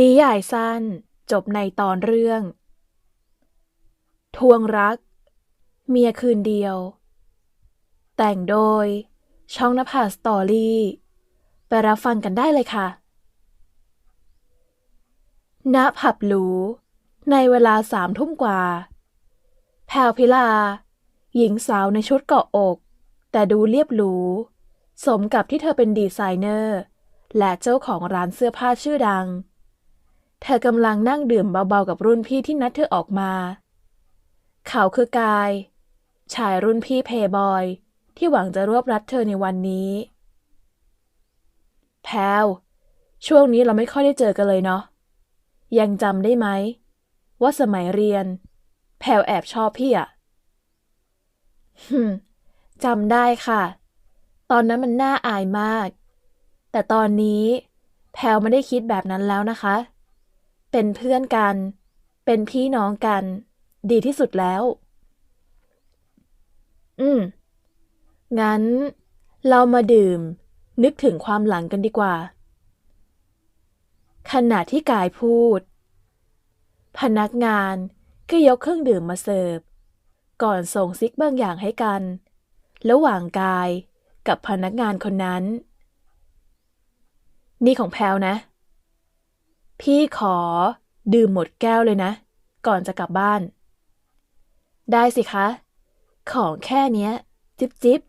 นิยายสั้นจบในตอนเรื่อง ทวงรัก เมียคืนเดียว แต่งโดย ช่องนภาสตอรี่ ไปรับฟังกันได้เลยค่ะ ณผับหรูในเวลาสามทุ่มกว่า แพรวพิลา หญิงสาวในชุดเกาะอก แต่ดูเรียบหรู สมกับที่เธอเป็นดีไซเนอร์ และเจ้าของร้านเสื้อผ้าชื่อดัง เธอกำลังนั่งดื่มเบาๆกับรุ่นพี่ที่นัดเธอออกมา เขาคือกาย ชายรุ่นพี่เพย์บอย ที่หวังจะรวบรัดเธอในวันนี้ แพลวช่วงนี้เราไม่ค่อยได้เจอกันเลยเนาะ ยังจำได้ไหม ว่าสมัยเรียน แพลวแอบชอบพี่อะฮึมจำได้ค่ะ ตอนนั้นมันน่าอายมาก แต่ตอนนี้แพลวไม่ได้คิดแบบนั้นแล้วนะคะ เป็นเพื่อนกัน เป็นพี่น้องกัน ดีที่สุดแล้ว อืม งั้น เรามาดื่ม นึกถึงความหลังกันดีกว่า ขณะที่กายพูด พนักงานก็ยกเครื่องดื่มมาเสิร์ฟ ก่อนส่งซิกบางอย่างให้กัน ระหว่างกายกับพนักงานคนนั้น นี่ของแพลวนะ พี่ขอดื่มหมดแก้วเลยนะ ก่อนจะกลับบ้าน ได้สิคะ ของแค่เนี้ย จิบจิบ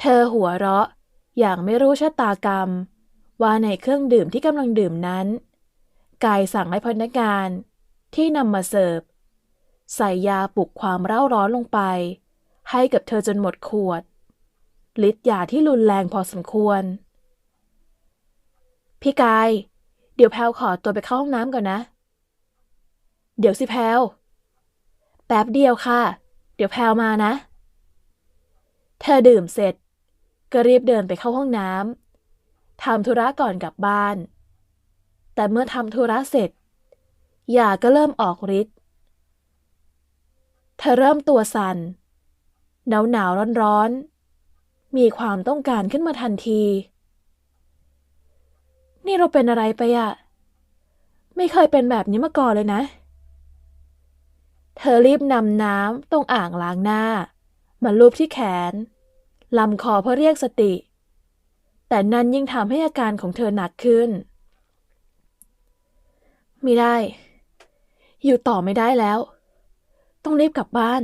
เธอหัวเราะอย่างไม่รู้ชะตากรรม ว่าในเครื่องดื่มที่กำลังดื่มนั้นกายสั่งให้พนักงานที่นำมาเสิร์ฟ ใส่ยาปลุกความเร่าร้อนลงไป ให้กับเธอจนหมดขวดฤทธิ์ยาที่รุนแรงพอสมควร พี่กาย เดี๋ยวแพลวขอตัวไปเข้าห้องน้ำก่อนนะ เดี๋ยวสิแพลวแป๊บเดียวค่ะ เดี๋ยวแพลวมานะ เธอดื่มเสร็จ ก็รีบเดินไปเข้าห้องน้ำทำธุระก่อนกลับบ้าน แต่เมื่อทำธุระเสร็จยาก็เริ่มออกฤทธิ์ เธอเริ่มตัวสัน่น หนาวหนาวร้อนร้อนๆมีความต้องการขึ้นมาทันที นี่เราเป็นอะไรไปอะไม่เคยเป็นแบบนี้มาก่อนเลยนะ เธอรีบนำน้ำตรงอ่างล้างหน้า มาลูบที่แขนลำคอเพื่อเรียกสติ แต่นั่นยิ่งทำให้อาการของเธอหนักขึ้น ไม่ได้ อยู่ต่อไม่ได้แล้ว ต้องรีบกลับบ้าน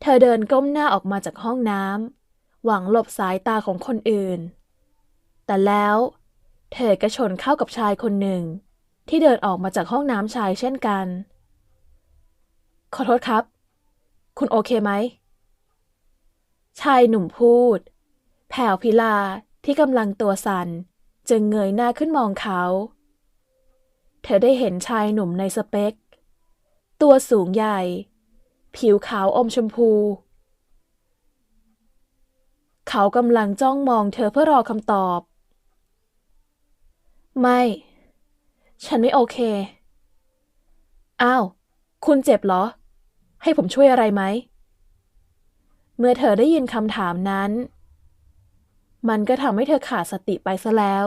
เธอเดินก้มหน้าออกมาจากห้องน้ำหวังหลบสายตาของคนอื่น แต่แล้วเธอก็ชนเข้ากับชายคนหนึ่ง ที่เดินออกมาจากห้องน้ำชายเช่นกัน ขอโทษครับ คุณโอเคไหม ชายหนุ่มพูด แผ่วพิลาที่กำลังตัวสัน่นจึงเงยหน้าขึ้นมองเขา เธอได้เห็นชายหนุ่มในสเปคตัวสูงใหญ่ ผิวขาวอมชมพู เขากำลังจ้องมองเธอเพื่อรอคำตอบ ไม่ ฉันไม่โอเค อ้าว คุณเจ็บเหรอ ให้ผมช่วยอะไรไหม เมื่อเธอได้ยินคำถามนั้น มันก็ทำให้เธอขาดสติไปซะแล้ว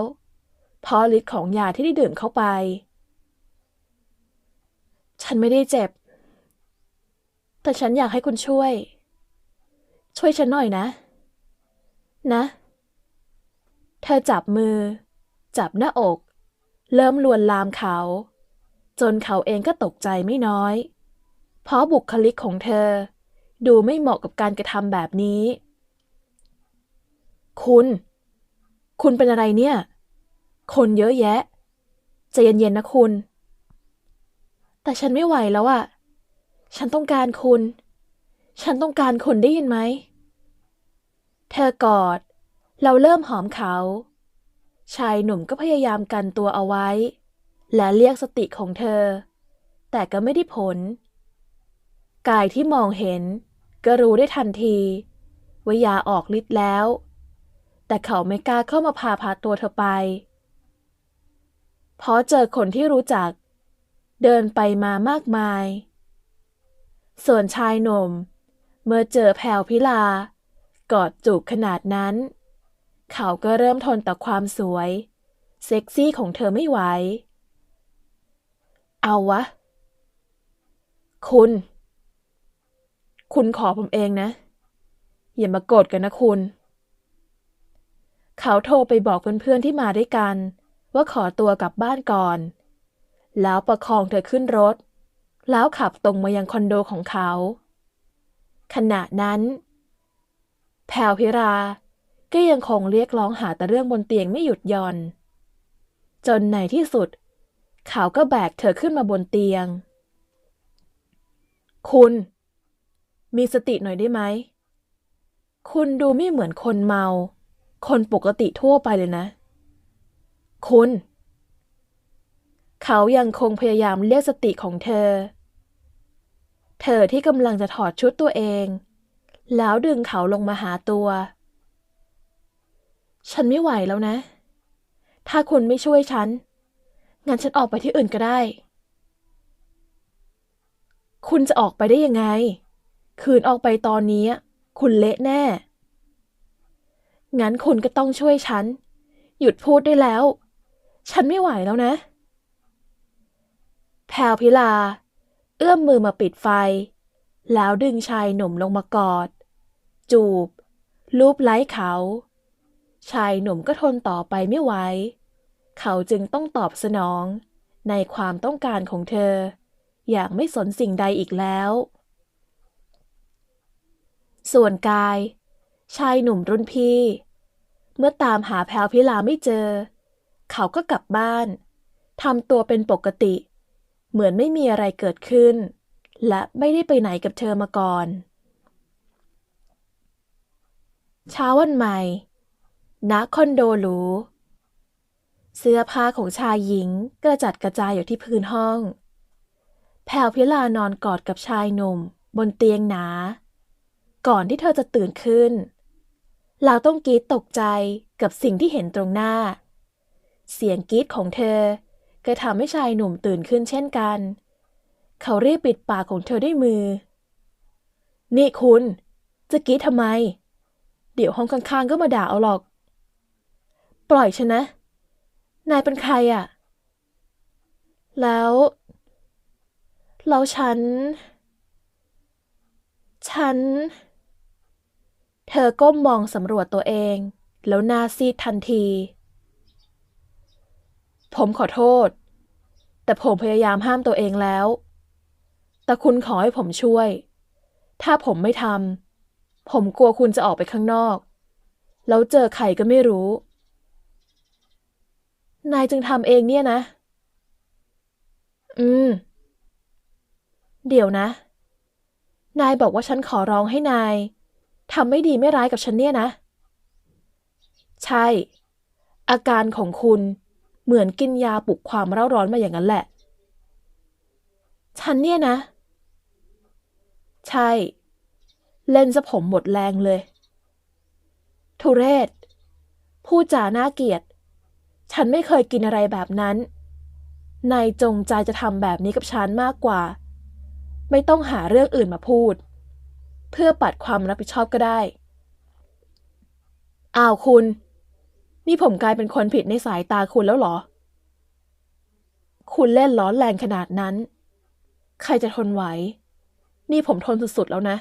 เพราะฤทธิ์ของยาที่ได้ดื่มเข้าไป ฉันไม่ได้เจ็บ แต่ฉันอยากให้คุณช่วย ช่วยฉันหน่อยนะ นะ เธอจับมือ จับหน้าอก เริ่มลวนลามเขา จนเขาเองก็ตกใจไม่น้อย เพราะบุคลิกของเธอ ดูไม่เหมาะกับการกระทำแบบนี้ คุณ คุณเป็นอะไรเนี่ย คนเยอะแยะใจเย็นๆนะคุณ แต่ฉันไม่ไหวแล้วอะฉันต้องการคุณ ฉันต้องการคุณได้ยินไหม เธอกอด เราเริ่มหอมเขา ชายหนุ่มก็พยายามกันตัวเอาไว้ และเรียกสติของเธอ แต่ก็ไม่ได้ผล กายที่มองเห็น ก็รู้ได้ทันทีว่ายาออกฤทธิ์แล้ว แต่เขาไม่กล้าเข้ามาพาพาตัวเธอไปเพราะเจอคนที่รู้จัก เดินไปมามากมาย ส่วนชายหนุ่ม เมื่อเจอแพลวพิลากอดจูบขนาดนั้น เขาก็เริ่มทนต่อความสวย เซ็กซี่ของเธอไม่ไหว เอาวะ คุณ คุณขอผมเองนะ อย่ามาโกรธกันนะคุณ เขาโทรไปบอกเพื่อนๆที่มาด้วยกัน ว่าขอตัวกลับบ้านก่อน แล้วประคองเธอขึ้นรถ แล้วขับตรงมายังคอนโดของเขา ขณะนั้น แพรวพิรา ก็ยังคงเรียกร้องหาแต่เรื่องบนเตียงไม่หยุดย่อน จนในที่สุด เขาก็แบกเธอขึ้นมาบนเตียง คุณ มีสติหน่อยได้ไหม คุณดูไม่เหมือนคนเมา คนปกติทั่วไปเลยนะ คุณ เขายังคงพยายามเรียกสติของเธอ เธอที่กำลังจะถอดชุดตัวเอง แล้วดึงเขาลงมาหาตัว ฉันไม่ไหวแล้วนะ ถ้าคุณไม่ช่วยฉัน งั้นฉันออกไปที่อื่นก็ได้ คุณจะออกไปได้ยังไง คืนออกไปตอนนี้ คุณเละแน่ งั้นคุณก็ต้องช่วยฉัน หยุดพูดได้แล้ว ฉันไม่ไหวแล้วนะ แพรวพิลา เอื้อมมือมาปิดไฟ แล้วดึงชายหนุ่มลงมากอด จูบ ลูบไล้เขา ชายหนุ่มก็ทนต่อไปไม่ไหว เขาจึงต้องตอบสนอง ในความต้องการของเธอ อย่างไม่สนสิ่งใดอีกแล้ว ส่วนกาย ชายหนุ่มรุ่นพี่ เมื่อตามหาแพรวพิลาไม่เจอ เขาก็กลับบ้านทำตัวเป็นปกติ เหมือนไม่มีอะไรเกิดขึ้น และไม่ได้ไปไหนกับเธอมาก่อน เช้าวันใหม่ ณคอนโดหรู เสื้อผ้าของชายหญิงกระจัดกระจายอยู่ที่พื้นห้องแพรวพิลานอนกอดกับชายหนุ่ม บนเตียงหนา ก่อนที่เธอจะตื่นขึ้น เราต้องกรีดตกใจกับสิ่งที่เห็นตรงหน้า เสียงกรีดของเธอก็ทำให้ชายหนุ่มตื่นขึ้นเช่นกัน เขารีบปิดปากของเธอด้วยมือ นี่คุณ จะกรีดทำไม เดี๋ยวห้องข้างๆก็มาด่าเอาหรอก ปล่อยฉันนะ นายเป็นใครอะ่ะ แล้ว แล้วฉัน ฉัน เธอก้มมองสำรวจตัวเอง แล้วหน้าซีดทันที ผมขอโทษ แต่ผมพยายามห้ามตัวเองแล้ว แต่คุณขอให้ผมช่วย ถ้าผมไม่ทำผมกลัวคุณจะออกไปข้างนอก แล้วเจอใครก็ไม่รู้ นายจึงทำเองเนี่ยนะ อืม เดี๋ยวนะ นายบอกว่าฉันขอร้องให้นายทำไม่ดีไม่ร้ายกับฉันเนี่ยนะ ใช่ อาการของคุณเหมือนกินยาปลุกความเร่าร้อนมาอย่างนั้นแหละ ฉันเนี่ยนะ ใช่ เล่นซะผมหมดแรงเลย ทุเรศพูดจาน่าเกลียด ฉันไม่เคยกินอะไรแบบนั้น นายจงใจจะทำแบบนี้กับฉันมากกว่า ไม่ต้องหาเรื่องอื่นมาพูด เพื่อปัดความรับผิดชอบก็ได้ อ้าวคุณ นี่ผมกลายเป็นคนผิดในสายตาคุณแล้วเหรอ คุณเล่นร้อแรงขนาดนั้น ใครจะทนไหว นี่ผมทนสุดๆแล้วนะ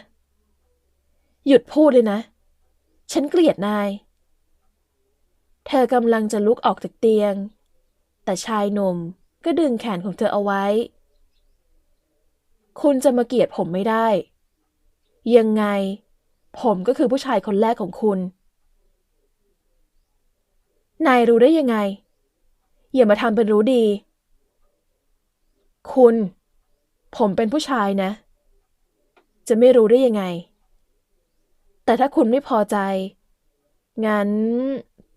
หยุดพูดเลยนะ ฉันเกลียดนาย เธอกำลังจะลุกออกจากเตียง แต่ชายหนุ่มก็ดึงแขนของเธอเอาไว้ คุณจะมาเกลียดผมไม่ได้ ยังไง ผมก็คือผู้ชายคนแรกของคุณ นายรู้ได้ยังไง อย่ามาทำเป็นรู้ดี คุณ ผมเป็นผู้ชายนะ จะไม่รู้ได้ยังไง แต่ถ้าคุณไม่พอใจ งั้น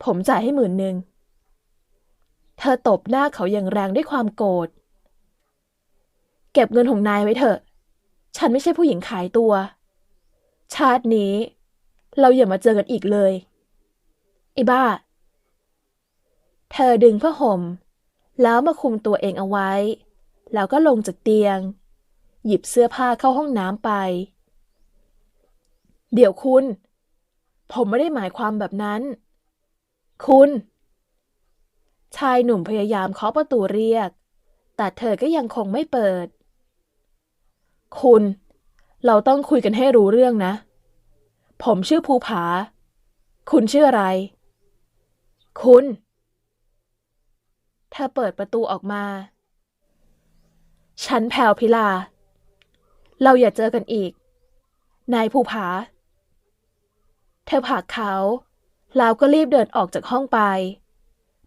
ผมจ่ายให้หมื่นหนึ่ง เธอตบหน้าเขาอย่างแรงด้วยความโกรธ เก็บเงินของนายไว้เถอะ ฉันไม่ใช่ผู้หญิงขายตัว ชาตินี้ เราอย่ามาเจอกันอีกเลย ไอ้บ้า เธอดึงผ้าห่ม แล้วมาคุมตัวเองเอาไว้ แล้วก็ลงจากเตียง หยิบเสื้อผ้าเข้าห้องน้ำไป เดี๋ยวคุณ ผมไม่ได้หมายความแบบนั้น คุณ ชายหนุ่มพยายามเคาะประตูเรียก แต่เธอก็ยังคงไม่เปิด คุณ เราต้องคุยกันให้รู้เรื่องนะ ผมชื่อภูผา คุณชื่ออะไร คุณ เธอเปิดประตูออกมา ฉันแพลวพิลา เราอย่าเจอกันอีก นายภูผา เธอผลักเขา แล้วก็รีบเดินออกจากห้องไป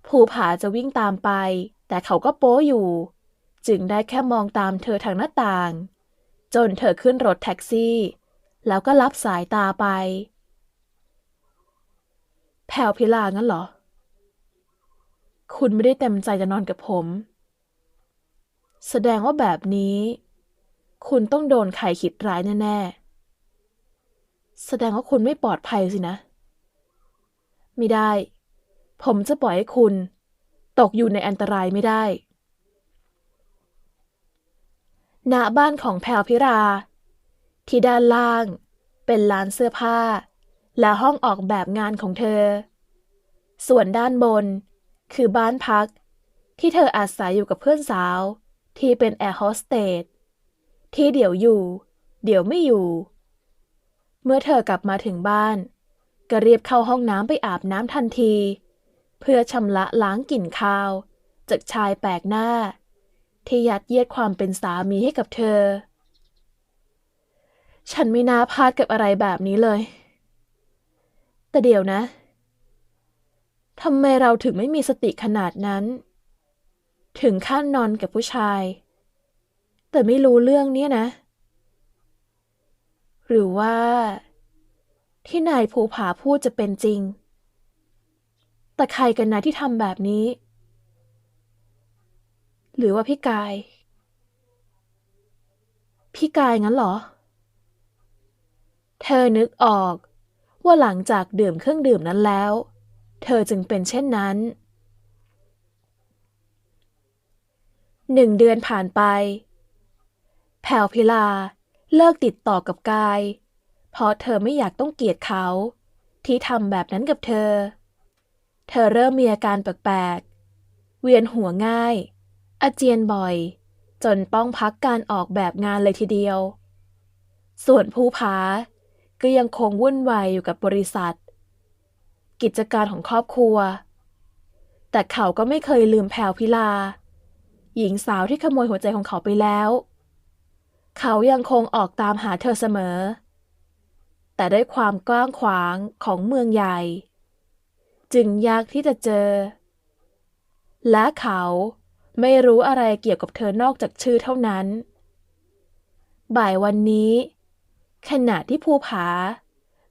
ภูผาจะวิ่งตามไป แต่เขาก็โป๊อยู่ จึงได้แค่มองตามเธอทางหน้าต่าง จนเธอขึ้นรถแท็กซี่ แล้วก็รับสายตาไปแพลวพิลางั้นเหรอ คุณไม่ได้เต็มใจจะนอนกับผม แสดงว่าแบบนี้ คุณต้องโดนใครคิดร้ายแน่ๆ แสดงว่าคุณไม่ปลอดภัยสินะ ไม่ได้ ผมจะปล่อยให้คุณ ตกอยู่ในอันตรายไม่ได้ ณ บ้านของแพรวพิรา ที่ด้านล่างเป็นร้านเสื้อผ้า และห้องออกแบบงานของเธอ ส่วนด้านบนคือบ้านพักที่เธออาศัยอยู่กับเพื่อนสาว ที่เป็นแอร์โฮสเตสที่เดี๋ยวอยู่ เดี๋ยวไม่อยู่ เมื่อเธอกลับมาถึงบ้าน ก็รียบเข้าห้องน้ำไปอาบน้ำทันที เพื่อชำระล้างกลิ่นคาว จากชายแปลกหน้า ที่ยัดเยียดความเป็นสามีให้กับเธอ ฉันไม่น่าพลาดกับอะไรแบบนี้เลย แต่เดี๋ยวนะทำไมเราถึงไม่มีสติขนาดนั้น ถึงขั้นนอนกับผู้ชาย แต่ไม่รู้เรื่องเนี้ยนะ หรือว่า ที่นายภูผาพูดจะเป็นจริง แต่ใครกันนะที่ทำแบบนี้ หรือว่าพี่กาย พี่กายงั้นเหรอ เธอนึกออกว่าหลังจากดื่มเครื่องดื่มนั้นแล้ว เธอจึงเป็นเช่นนั้นหนึ่งเดือนผ่านไปแพลวพิลาเลิกติดต่อกับกาย เพราะเธอไม่อยากต้องเกลียดเขา ที่ทำแบบนั้นกับเธอ เธอเริ่มมีอาการแปลกๆ เวียนหัวง่าย อาเจียนบ่อย จนต้องพักการออกแบบงานเลยทีเดียว ส่วนภูผาก็ยังคงวุ่นวายอยู่กับบริษัท กิจการของครอบครัว แต่เขาก็ไม่เคยลืมแพลวพิลา หญิงสาวที่ขโมยหัวใจของเขาไปแล้ว เขายังคงออกตามหาเธอเสมอ แต่ด้วยความกว้างขวางของเมืองใหญ่ จึงยากที่จะเจอ และเขาไม่รู้อะไรเกี่ยวกับเธอนอกจากชื่อเท่านั้น บ่ายวันนี้ ขณะที่ภูผา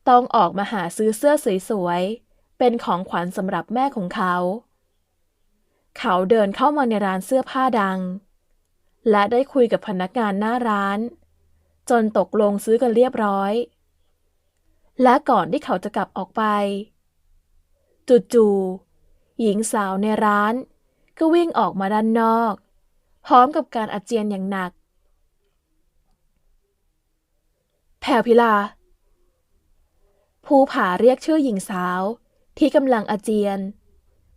ต้องออกมาหาซื้อเสื้อสวยๆ เป็นของขวัญสำหรับแม่ของเขา เขาเดินเข้ามาในร้านเสื้อผ้าดัง และได้คุยกับพนักงานหน้าร้าน จนตกลงซื้อกันเรียบร้อย และก่อนที่เขาจะกลับออกไป จู่ๆหญิงสาวในร้าน ก็วิ่งออกมาด้านนอก พร้อมกับการอาเจียนอย่างหนักแพรวพิลา ภูผาเรียกชื่อหญิงสาวที่กำลังอาเจียน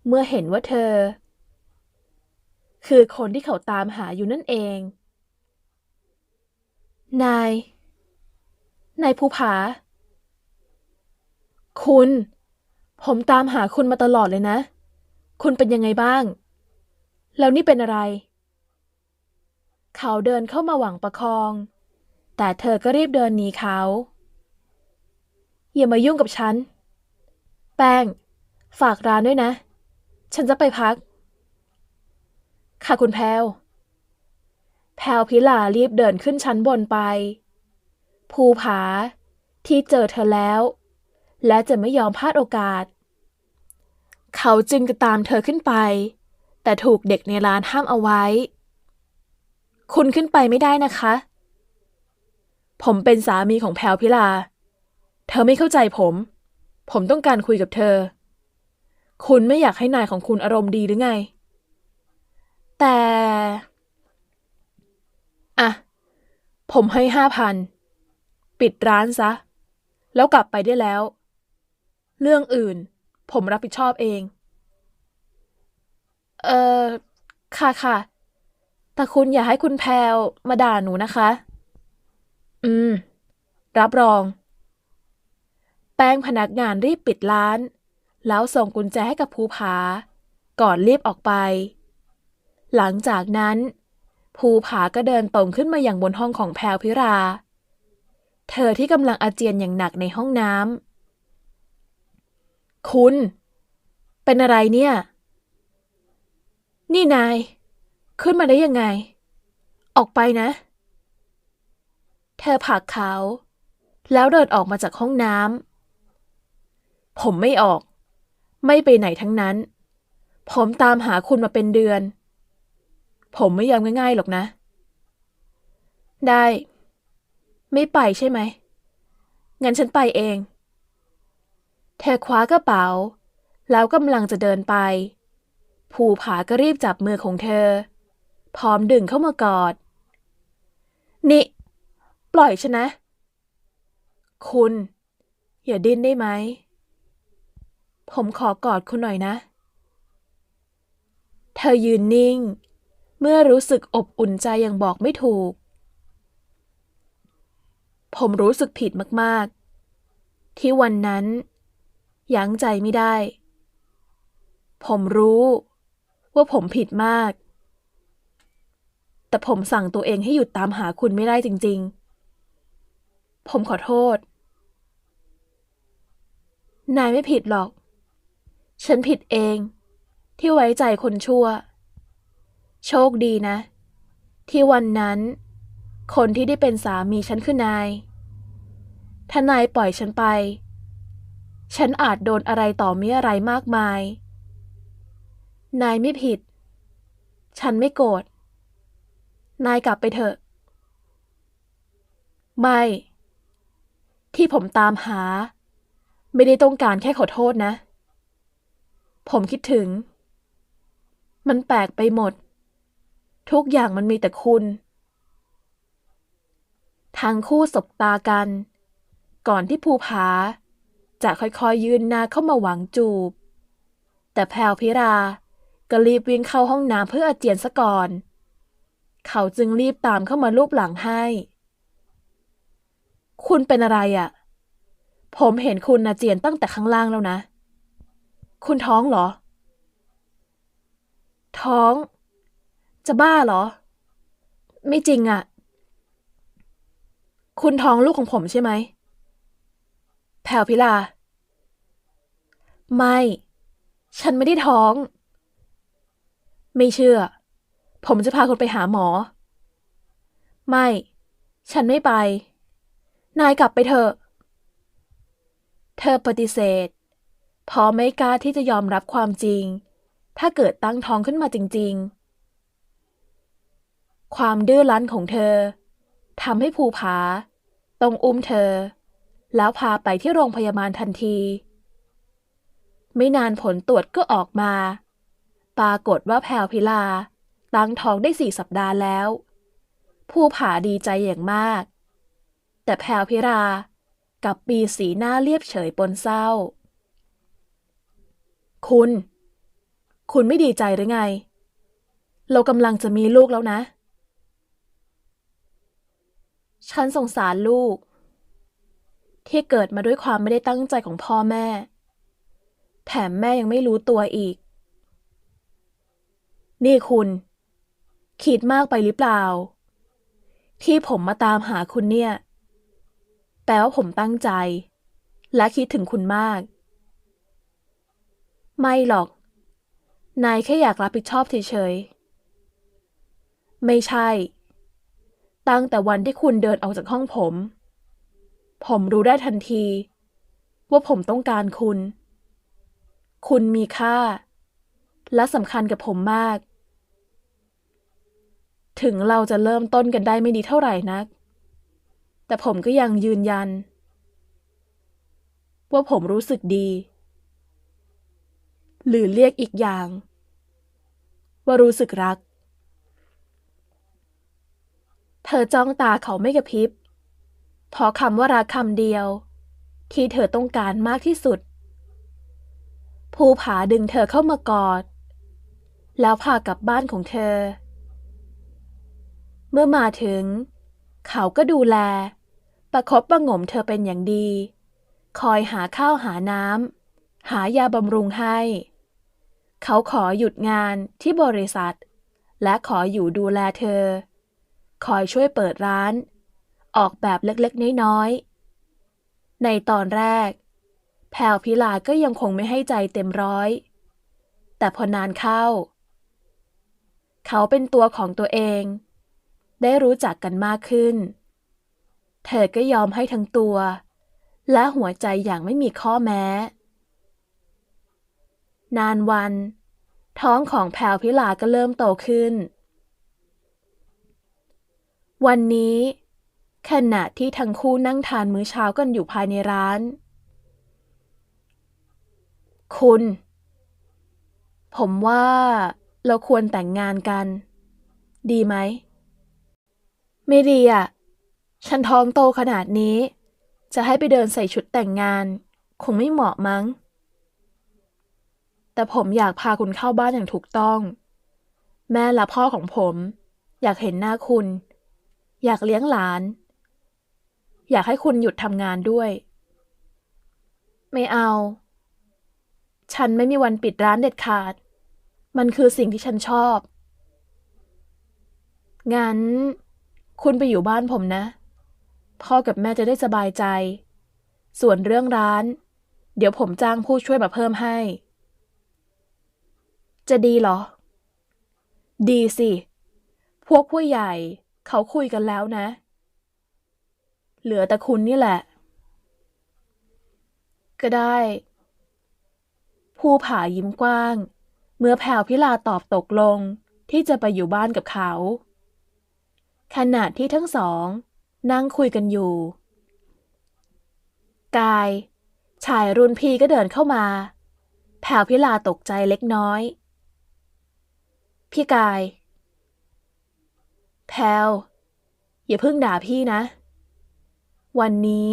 เมื่อเห็นว่าเธอ คือคนที่เขาตามหาอยู่นั่นเอง นาย นายภูผา คุณ ผมตามหาคุณมาตลอดเลยนะ คุณเป็นยังไงบ้าง แล้วนี่เป็นอะไร เขาเดินเข้ามาหวังประคอง แต่เธอก็รีบเดินหนีเขา อย่ามายุ่งกับฉัน แป้ง ฝากร้านด้วยนะ ฉันจะไปพัก ค่ะคุณแพลวแพลวพิลารีบเดินขึ้นชั้นบนไป ภูผาที่เจอเธอแล้ว และจะไม่ยอมพลาดโอกาส เขาจึงจะตามเธอขึ้นไป แต่ถูกเด็กในร้านห้ามเอาไว้ คุณขึ้นไปไม่ได้นะคะ ผมเป็นสามีของแพลวพิลา เธอไม่เข้าใจผม ผมต้องการคุยกับเธอ คุณไม่อยากให้นายของคุณอารมณ์ดีหรือไง แต่อะผมให้ห้าพัน ปิดร้านซะ แล้วกลับไปได้แล้ว เรื่องอื่น ผมรับผิดชอบเอง เออค่ะค่ะ แต่คุณอย่าให้คุณแพลวมาด่าหนูนะคะ อืม รับรอง แป้งพนักงานรีบปิดร้าน แล้วส่งกุญแจให้กับภูผา ก่อนรีบออกไป หลังจากนั้น ภูผาก็เดินตรงขึ้นมาอย่างบนห้องของแพลวพิรา เธอที่กำลังอาเจียนอย่างหนักในห้องน้ำ คุณ เป็นอะไรเนี่ย นี่นาย ขึ้นมาได้ยังไง ออกไปนะ เธอผลักเขา แล้วเดินออกมาจากห้องน้ำ ผมไม่ออก ไม่ไปไหนทั้งนั้น ผมตามหาคุณมาเป็นเดือน ผมไม่ยอมง่ายๆหรอกนะ ได้ ไม่ไปใช่ไหม งั้นฉันไปเอง เธอคว้ากระเป๋า แล้วกำลังจะเดินไป ภูผาก็รีบจับมือของเธอ พร้อมดึงเข้ามากอด นี่ ปล่อยฉันนะ คุณ อย่าดิ้นได้ไหม ผมขอกอดคุณหน่อยนะ เธอยืนนิ่ง เมื่อรู้สึกอบอุ่นใจอย่างบอกไม่ถูก ผมรู้สึกผิดมากๆ ที่วันนั้น ยั้งใจไม่ได้ ผมรู้ว่าผมผิดมาก แต่ผมสั่งตัวเองให้หยุดตามหาคุณไม่ได้จริง ๆ ผมขอโทษ นายไม่ผิดหรอก ฉันผิดเองที่ไว้ใจคนชั่ว โชคดีนะ ที่วันนั้น คนที่ได้เป็นสามีฉันคือนาย ถ้านายปล่อยฉันไป ฉันอาจโดนอะไรต่อมีอะไรมากมาย นายไม่ผิด ฉันไม่โกรธ นายกลับไปเถอะ ไม่ ที่ผมตามหา ไม่ได้ต้องการแค่ขอโทษนะ ผมคิดถึง มันแปลกไปหมด ทุกอย่างมันมีแต่คุณทั้งคู่สบตากัน ก่อนที่ภูผา จะค่อยๆยืนหน้าเข้ามาหวังจูบ แต่แพลวพิราก็รีบวิ่งเข้าห้องน้ำเพื่ออาเจียนซะก่อน เขาจึงรีบตามเข้ามาลูบหลังให้ คุณเป็นอะไรอะ่ะ ผมเห็นคุณอาเจียนตั้งแต่ข้างล่างแล้วนะ คุณท้องเหรอ ท้อง จะบ้าเหรอ ไม่จริงอะ่ะ คุณท้องลูกของผมใช่ไหม พลวพิลา ไม่ ฉันไม่ได้ท้อง ไม่เชื่อ ผมจะพาคุณไปหาหมอ ไม่ ฉันไม่ไป นายกลับไปเถอะ เธอปฏิเสธ เพราะไม่กล้าที่จะยอมรับความจริง ถ้าเกิดตั้งท้องขึ้นมาจริง ๆ ความดื้อรั้นของเธอทำให้ภูผาต้องอุ้มเธอ แล้วพาไปที่โรงพยาบาลทันที ไม่นานผลตรวจก็ออกมา ปรากฏว่าแพลวพิลาตั้งท้องได้สี่สัปดาห์แล้ว ผู้ผาดีใจอย่างมาก แต่แพลวพิรากับปีสีหน้าเรียบเฉยปนเศร้า คุณ คุณไม่ดีใจหรือไง เรากำลังจะมีลูกแล้วนะ ฉันสงสารลูก ที่เกิดมาด้วยความไม่ได้ตั้งใจของพ่อแม่ แถมแม่ยังไม่รู้ตัวอีก นี่คุณ คิดมากไปหรือเปล่า ที่ผมมาตามหาคุณเนี่ย แปลว่าผมตั้งใจ และคิดถึงคุณมาก ไม่หรอก นายแค่อยากรับผิดชอบเฉยๆ ไม่ใช่ ตั้งแต่วันที่คุณเดินออกจากห้องผม ผมรู้ได้ทันที ว่าผมต้องการคุณ คุณมีค่า และสำคัญกับผมมาก ถึงเราจะเริ่มต้นกันได้ไม่ดีเท่าไหร่นัก แต่ผมก็ยังยืนยัน ว่าผมรู้สึกดี หรือเรียกอีกอย่าง ว่ารู้สึกรัก เธอจ้องตาเขาไม่กระพริบ เพราะคำว่ารักคำเดียว ที่เธอต้องการมากที่สุด ภูผาดึงเธอเข้ามากอด แล้วพากลับบ้านของเธอ เมื่อมาถึง เขาก็ดูแล ประคบประงมเธอเป็นอย่างดี คอยหาข้าวหาน้ำหายาบำรุงให้ เขาขอหยุดงานที่บริษัท และขออยู่ดูแลเธอ คอยช่วยเปิดร้าน ออกแบบเล็กๆ น้อยๆ ในตอนแรก แพลวพิลาก็ยังคงไม่ให้ใจเต็มร้อย แต่พอนานเข้า เขาเป็นตัวของตัวเอง ได้รู้จักกันมากขึ้น เธอก็ยอมให้ทั้งตัว และหัวใจอย่างไม่มีข้อแม้ นานวัน ท้องของแพลวพิลาก็เริ่มโตขึ้นวันนี้ ขณะที่ทั้งคู่นั่งทานมื้อเช้ากันอยู่ภายในร้าน คุณ ผมว่าเราควรแต่งงานกัน ดีไหม ไม่ดีอะ ฉันท้องโตขนาดนี้ จะให้ไปเดินใส่ชุดแต่งงาน คงไม่เหมาะมั้ง แต่ผมอยากพาคุณเข้าบ้านอย่างถูกต้อง แม่และพ่อของผม อยากเห็นหน้าคุณ อยากเลี้ยงหลาน อยากให้คุณหยุดทำงานด้วย ไม่เอา ฉันไม่มีวันปิดร้านเด็ดขาด มันคือสิ่งที่ฉันชอบ งั้น คุณไปอยู่บ้านผมนะ พ่อกับแม่จะได้สบายใจ ส่วนเรื่องร้าน เดี๋ยวผมจ้างผู้ช่วยมาเพิ่มให้ จะดีเหรอ ดีสิ พวกผู้ใหญ่เขาคุยกันแล้วนะ เหลือแต่คุณนี่แหละ ก็ได้ ผู้ผายิ้มกว้าง เมื่อแพรวพิลาตอบตกลงที่จะไปอยู่บ้านกับเขา ขณะที่ทั้งสอง นั่งคุยกันอยู่ กาย ชายรุ่นพี่ก็เดินเข้ามาแพรวพิลาตกใจเล็กน้อย พี่กาย แพลวอย่าเพิ่งด่าพี่นะ วันนี้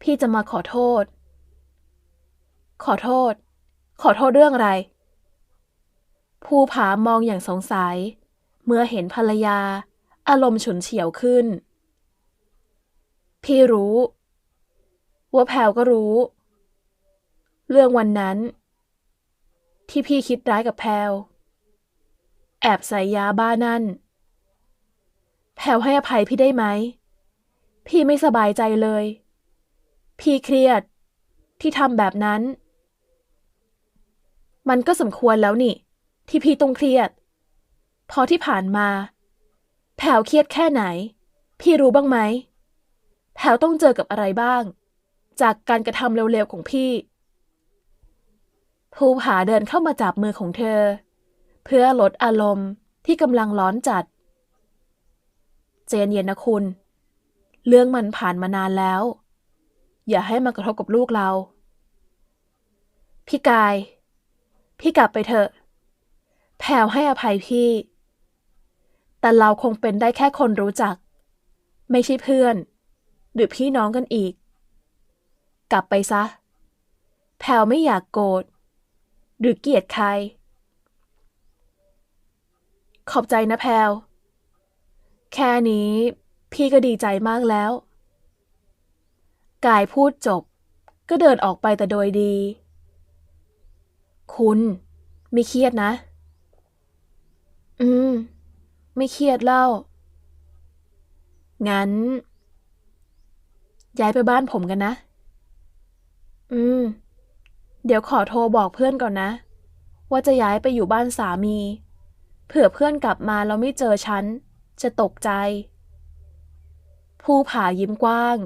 พี่จะมาขอโทษ ขอโทษ ขอโทษเรื่องอะไร ภูผามองอย่างสงสัย เมื่อเห็นภรรยา อารมณ์ฉุนเฉียวขึ้น พี่รู้ ว่าแพลวก็รู้ เรื่องวันนั้น ที่พี่คิดร้ายกับแพลวแอบใส่ยาบ้านั่น แพลวให้อภัยพี่ได้ไหม พี่ไม่สบายใจเลย พี่เครียด ที่ทำแบบนั้น มันก็สมควรแล้วนี่ ที่พี่ต้องเครียด พอที่ผ่านมาแพลวเครียดแค่ไหน พี่รู้บ้างไหมแพลวต้องเจอกับอะไรบ้าง จากการกระทำเร็วๆของพี่ ภูผาเดินเข้ามาจับมือของเธอ เพื่อลดอารมณ์ที่กำลังร้อนจัด เจนเย็นนะคุณ เรื่องมันผ่านมานานแล้ว อย่าให้มันกระทบกับลูกเรา พี่กาย พี่กลับไปเถอะ แพลวให้อภัยพี่ แต่เราคงเป็นได้แค่คนรู้จัก ไม่ใช่เพื่อน หรือพี่น้องกันอีก กลับไปซะ แพลวไม่อยากโกรธ หรือเกลียดใคร ขอบใจนะแพลวแค่นี้ พี่ก็ดีใจมากแล้ว กายพูดจบ ก็เดินออกไปแต่โดยดี คุณไม่เครียดนะ อืม ไม่เครียดเล่า งั้น ย้ายไปบ้านผมกันนะ อืม เดี๋ยวขอโทรบอกเพื่อนก่อนนะ ว่าจะย้ายไปอยู่บ้านสามี เผื่อเพื่อนกลับมาแล้วไม่เจอฉัน จะตกใจ ผู้ผายิ้มกว้าง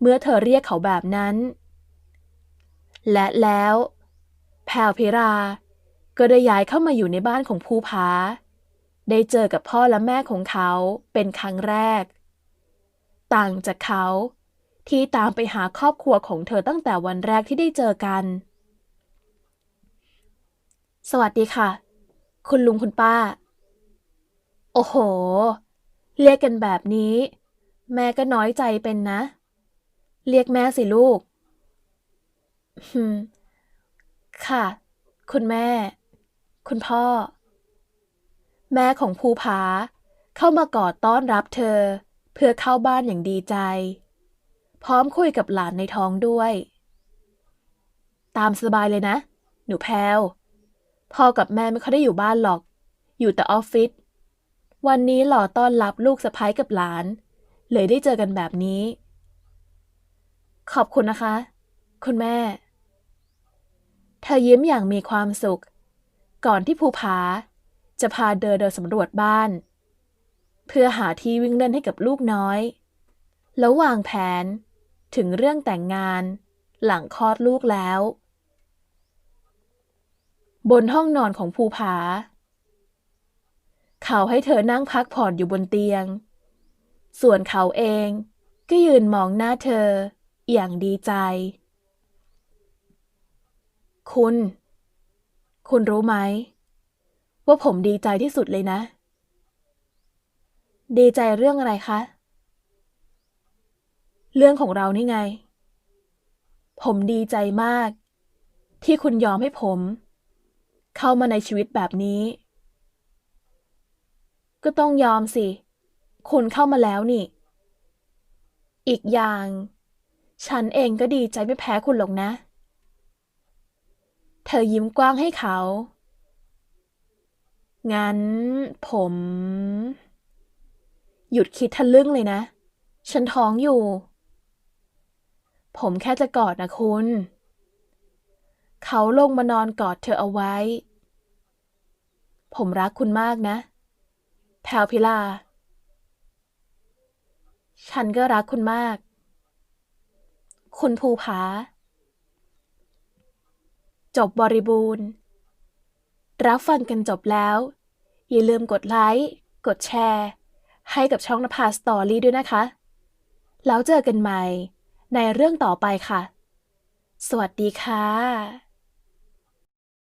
เมื่อเธอเรียกเขาแบบนั้น และแล้ว แพรวพิรา ก็ได้ย้ายเข้ามาอยู่ในบ้านของภูผา ได้เจอกับพ่อและแม่ของเขาเป็นครั้งแรก ต่างจากเขาที่ตามไปหาครอบครัวของเธอตั้งแต่วันแรกที่ได้เจอกัน สวัสดีค่ะ คุณลุงคุณป้า โอ้โห เรียกกันแบบนี้ แม่ก็น้อยใจเป็นนะ เรียกแม่สิลูกฮึค่ะ คุณแม่ คุณพ่อ แม่ของภูผา เข้ามากอดต้อนรับเธอ เพื่อเข้าบ้านอย่างดีใจ พร้อมคุยกับหลานในท้องด้วย ตามสบายเลยนะ หนูแพลวพ่อกับแม่ไม่ค่อยได้อยู่บ้านหรอก อยู่แต่ออฟฟิศวันนี้หล่อต้อนรับลูกสะพ้ยกับหลาน เลยได้เจอกันแบบนี้ ขอบคุณนะคะ คุณแม่ เธอยิ้มอย่างมีความสุข ก่อนที่ภูผา จะพาเดินเดินสำรวจบ้าน เพื่อหาที่วิ่งเล่นให้กับลูกน้อย แล้ววางแผนถึงเรื่องแต่งงาน หลังคลอดลูกแล้ว บนห้องนอนของภูผา เขาให้เธอนั่งพักผ่อนอยู่บนเตียง ส่วนเขาเองก็ยืนมองหน้าเธออย่างดีใจ คุณ คุณรู้ไหม ว่าผมดีใจที่สุดเลยนะ ดีใจเรื่องอะไรคะ เรื่องของเรานี่ไง ผมดีใจมาก ที่คุณยอมให้ผม เข้ามาในชีวิตแบบนี้ ก็ต้องยอมสิ คุณเข้ามาแล้วนี่ อีกอย่าง ฉันเองก็ดีใจไม่แพ้คุณหรอกนะ เธอยิ้มกว้างให้เขา งั้น ผม หยุดคิดทะลึ่งเลยนะ ฉันท้องอยู่ ผมแค่จะกอดนะคุณ เขาลงมานอนกอดเธอเอาไว้ ผมรักคุณมากนะ แพลวพิลา ฉันก็รักคุณมาก คุณภูผา จบบริบูรณ์ รับฟังกันจบแล้ว อย่าลืมกดไลค์ กดแชร์ ให้กับช่องนภาสตอรี่ด้วยนะคะ แล้วเจอกันใหม่ในเรื่องต่อไปค่ะ สวัสดีค่ะ